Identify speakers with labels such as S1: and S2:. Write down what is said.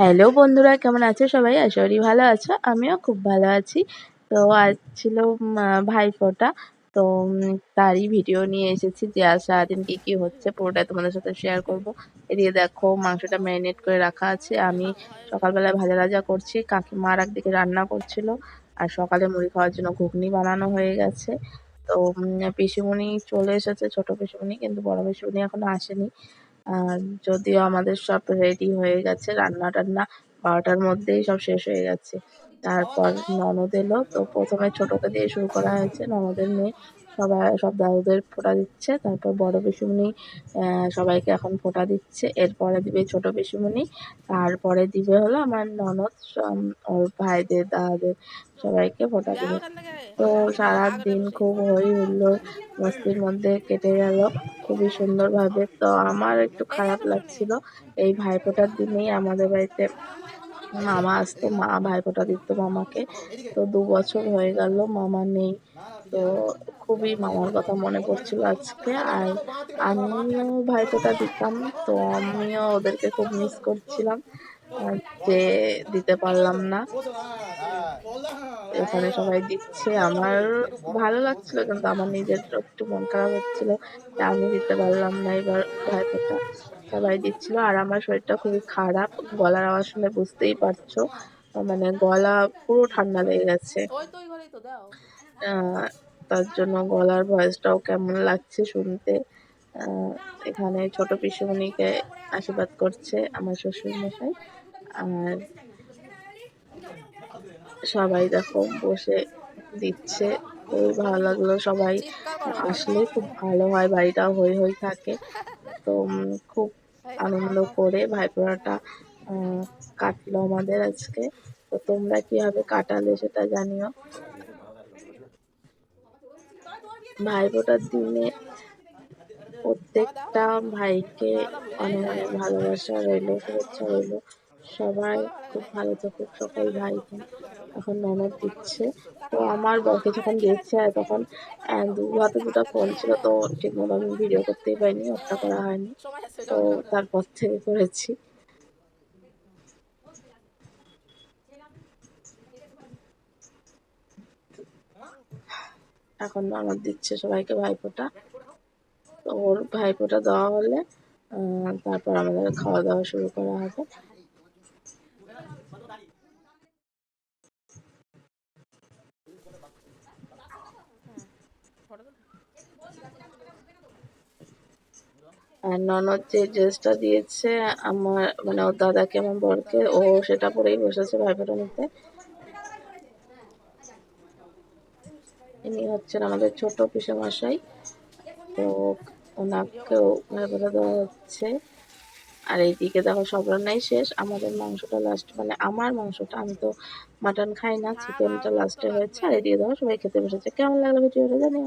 S1: Hello বন্ধুরা, কেমন আছো সবাই? আশা করি ভালো আছো। আমিও খুব ভালো আছি। তো আজ ছিল ভাইফোঁটা। তো তারই ভিডিও নিয়ে এসেছি যে আজ সারাদিন কী কী হচ্ছে, পুরোটাই তোমাদের সাথে শেয়ার করব। এদিকে দেখো, মাংসটা ম্যারিনেট করে রাখা আছে। আমি সকালবেলায় ভাজা ভাজা করছি। কাকিমা আর একদিকে রান্না করছিল। আর সকালে মুড়ি খাওয়ার জন্য ঘুগনি বানানো হয়ে গেছে। তো পিসিমণি চলে এসেছে, ছোট পিসিমণি, কিন্তু বড় পিসিমণি এখনও আসেনি। আর যদিও আমাদের সব রেডি হয়ে গেছে, রান্না টান্না বারোটার মধ্যেই সব শেষ হয়ে গেছে। তারপর ননদ এলো, তো প্রথমে ছোটকে দিয়ে শুরু করা হয়েছে, ননদের মেয়ে সবাই সব দাদুদের ফোঁটা দিচ্ছে। তারপর বড় পিসুমণি আহ, সবাইকে এখন ফোঁটা দিচ্ছে। এরপরে দিবে ছোট পিসুমণি। তারপরে দিবে হলো আমার ননদ ওর ভাইদের দাদাদের সবাইকে ফোঁটা দিবে। তো সারাদিন খুব হই হুল্লোড় মস্তির মধ্যে কেটে গেল। খুবই সুন্দরভাবে। তো আমার একটু খারাপ লাগছিল। এই ভাইফোঁটার দিনেই আমাদের বাড়িতে মামা আসতো, মা, ভাইফোঁটা দিত মামাকে। তো দু বছর হয়ে গেল, মামা নেই। তো খুবই মামার কথা মনে পড়ছিল আজকে। আর আমিও ভাইফোঁটা দিতাম, তো আমিও ওদেরকে খুব মিস করছিলাম যে দিতে পারলাম না। এখানে সবাই দিচ্ছে। আমার ভালো লাগছিল, কিন্তু আমার নিজের একটু মন খারাপ হচ্ছিল আমি দিতে পারলাম না এবার ভাইফোঁটা। সবাই দিচ্ছিল। আর আমার শরীরটা খুবই খারাপ। গলার আওয়াজ শুনে বুঝতেই পারছ। মানে গলা পুরো ঠান্ডা লেগে গেছে। তার জন্য গলার ভয়েসটাও কেমন লাগছে শুনতে। এখানে ছোট পিসুমণিকে আশীর্বাদ করছে আমার শ্বশুর মশাই আর সবাই দেখো বসে দিচ্ছে। খুবই ভালো লাগল সবাই। আসলে খুব ভালো হয় বাড়িটা হই হই থাকে। তো খুব আনন্দ করে আহ, কাটলো আমাদের আজকে। তো তোমরা কীভাবে কাটালে সেটা জানিও। ভাইফোঁটার দিনে প্রত্যেকটা ভাইকে অনেক অনেক ভালোবাসা রইল শুভেচ্ছা রইল। সবাই খুব ভালো থাকুক সকল ভাইকে। এখন ননদ দিচ্ছে। তো আমার বরকে যখন দিচ্ছে আর তখন দু হাতে দুটো ফোন ছিল, তো ঠিক ঠিকমতো আমি ভিডিও করতেই পারিনি ওটা করা হয়নি। তো তারপর থেকে করেছি। এখন আমার দিচ্ছে সবাইকে ভাইফোঁটা। তো ওর ভাইফোঁটা দেওয়া হলে তারপর আমাদের খাওয়া দাওয়া শুরু করা হবে। আর ননদ যে ড্রেসটা দিয়েছে, আমার মানে ওর দাদাকে, আমার বরকে, ও সেটা পরেই বসেছে ভাইফোঁটা নিতে। ইনি হচ্ছেন আমাদের ছোট পিসেমশাই। তো ওনাকেও ভাইফোঁটা দেওয়া হচ্ছে। আর এইদিকে দেখো, সব রান্নাই শেষ। আমাদের মাংসটা লাস্ট মানে আমার মাংসটা, আমি তো মাটন খাই না, চিকেনটা লাস্টে হয়েছে। আর এদিকে দেখো, সবাই খেতে বসেছে। কেমন লাগল ভিডিওটা জানিও।